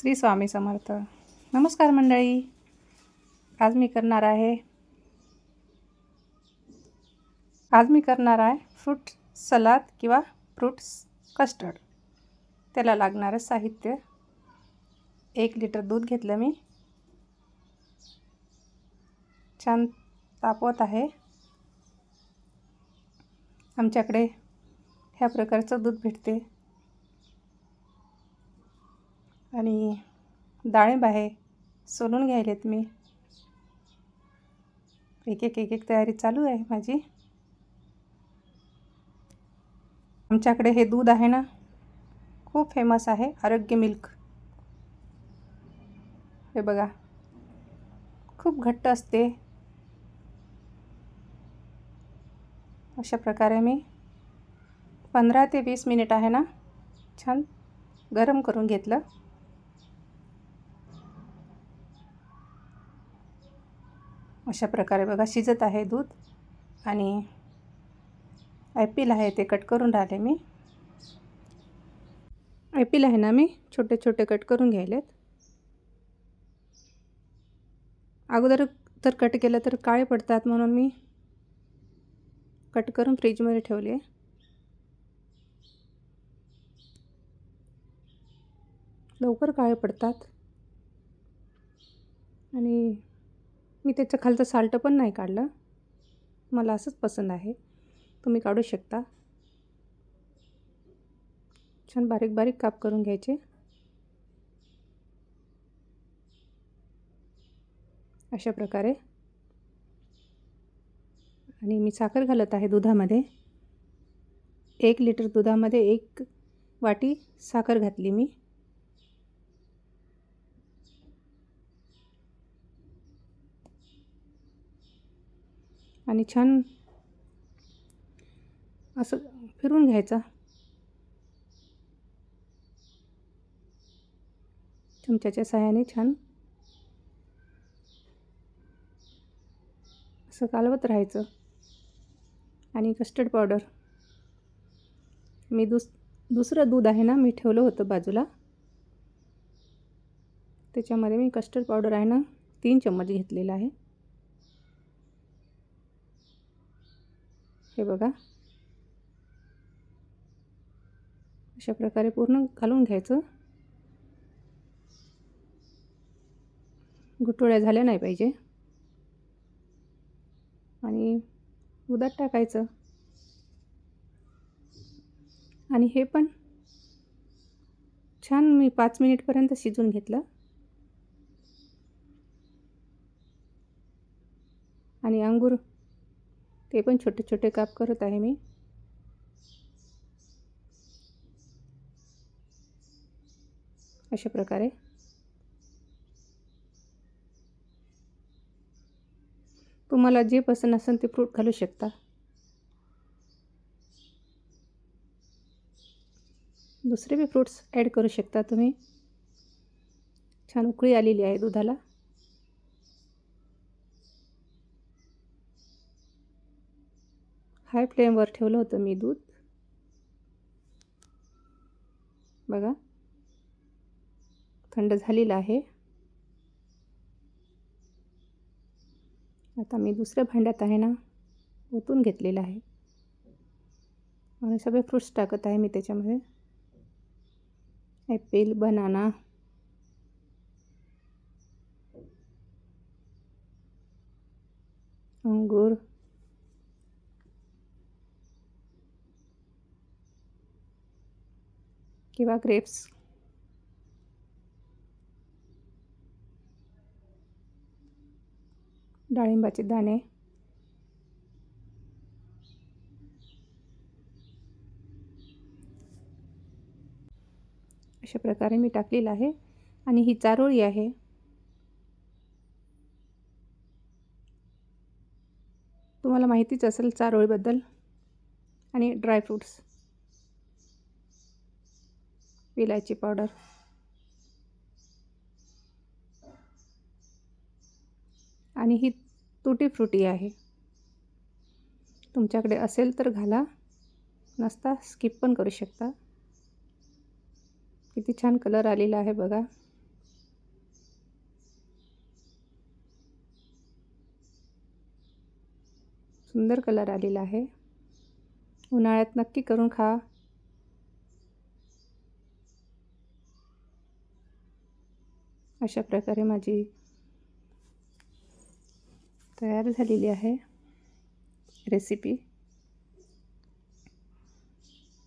श्री स्वामी समर्थ. नमस्कार मंडळी. आज मी करणार आहे आज मी करणार आहे फ्रूट सलाद किंवा फ्रूट्स कस्टर्ड. त्याला लागणारं साहित्य एक लिटर दूध घेतलं मी. छान तापवत आहे. आमच्याकडे ह्या प्रकारचं दूध भेटते. आणि डाळिंब आहे सोलून घ्यायलेत मी. एक एक एक एक तयारी चालू आहे माझी. आमच्याकडे हे दूध आहे ना खूप फेमस आहे आरोग्य मिल्क. हे बघा खूप घट्ट असते. अशा प्रकारे मी पंधरा ते वीस मिनिट आहे ना छान गरम करून घेतलं. अशा प्रकारे बघा शिजत आहे दूध. आणि ॲपल आहे ते कट करून राहिले मी. ॲपल आहे ना मी छोटे छोटे कट करून घ्यायलेत. अगोदर तर कट केलं तर काळे पडतात म्हणून मी कट करून फ्रीजमध्ये ठेवले. लवकर काळे पडतात. आणि मी त्याचं खालचं साल्ट पण नाही काढलं. मला असंच पसंत आहे. तुम्ही काढू शकता. छान बारीक बारीक काप करून घ्यायचे. अशा प्रकारे. आणि मी साखर घालत आहे दुधामध्ये. एक लिटर दुधामध्ये एक वाटी साखर घातली मी. आणि छान असं फिरून घ्यायचा. चमच्याच्या सहाय्याने छान असं कालवत राहायचं. आणि कस्टर्ड पावडर मी दुस दुसरं दूध आहे ना मी ठेवलं होतं बाजूला. त्याच्यामध्ये मी कस्टर्ड पावडर आहे ना तीन चम्मच घेतलेला आहे. हे बघा. अशा प्रकारे पूर्ण घालून घ्यायचं. गुटोळ्या झाल्या नाही पाहिजे. आणि उदात टाकायचं. आणि हे पण छान मी पाच मिनिटपर्यंत शिजून घेतलं. आणि अंगूर ते पण छोटे छोटे काप करत आहे मी. अशा प्रकारे. तुम्हाला जे पसंत असेल ते फ्रूट घालू शकता. दुसरे बी फ्रूट्स ॲड करू शकता तुम्ही. छान उकळी आलेली आहे दुधाला. हाय फ्लेमवर ठेवलं होतं मी दूध. बघा. थंड झालेलं आहे. आता मी दुसऱ्या भांड्यात आहे ना ओतून घेतलेलं आहे. आणि सगळे फ्रूट्स टाकत आहे मी त्याच्यामध्ये. ॲपल बनाना अंगूर. किंवा ग्रेप्स? डाळिंबाचे दाणे. अशा प्रकारे मी टाकलेलं आहे आणि ही चारोळी आहे. तुम्हाला माहितीच असेल चारोळीबद्दल आणि ड्रायफ्रूट्स. विलायची पावडर. आणि ही तुटी फ्रुटी आहे. तुमच्याकडे असेल तर घाला. नसता स्किप पण करू शकता. किती छान कलर आलेला आहे बघा. सुंदर कलर आलेला आहे. उन्हाळ्यात नक्की करून खा. अशा प्रकारे मजी तैयार है रेसिपी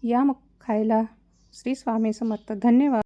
या खाला श्री स्वामी समर्थ. धन्यवाद.